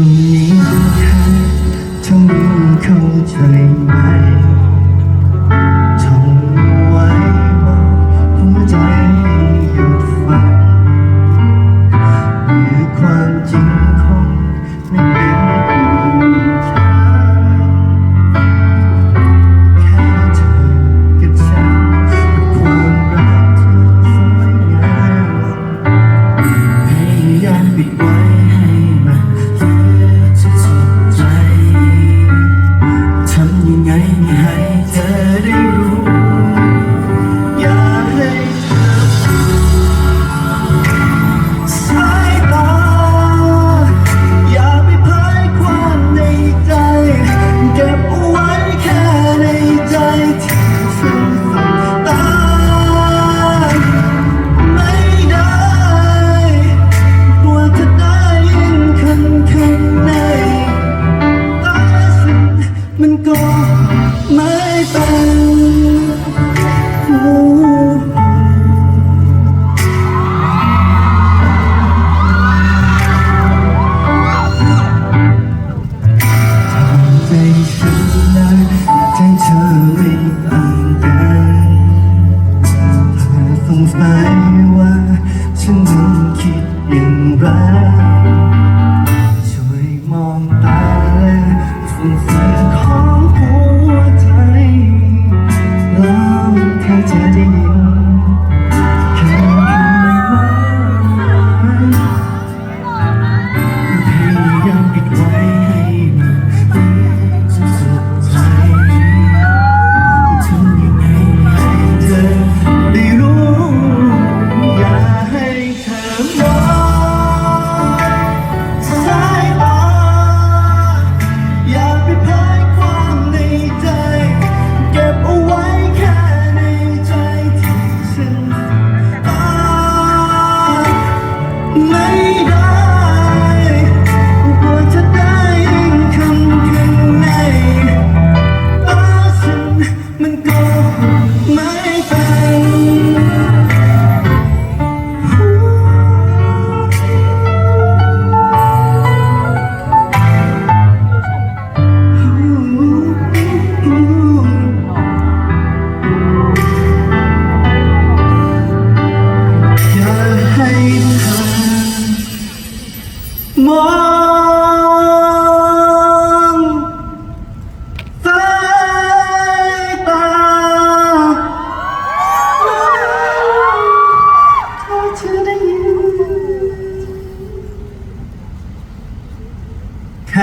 รงนี้ทั้เข้าใจไหมจงไว้หัวใจหยุดฟังหรือความจริงคงไม่เป็นความรักที่สวยงามพยายามปิดไว้ ให้เธอได้รู้ 没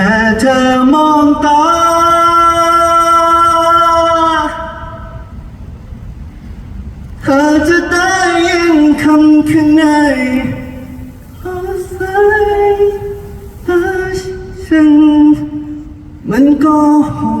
แค่เธอมองตา เธอจะได้ยินคำข้างในฉันมันก็หอ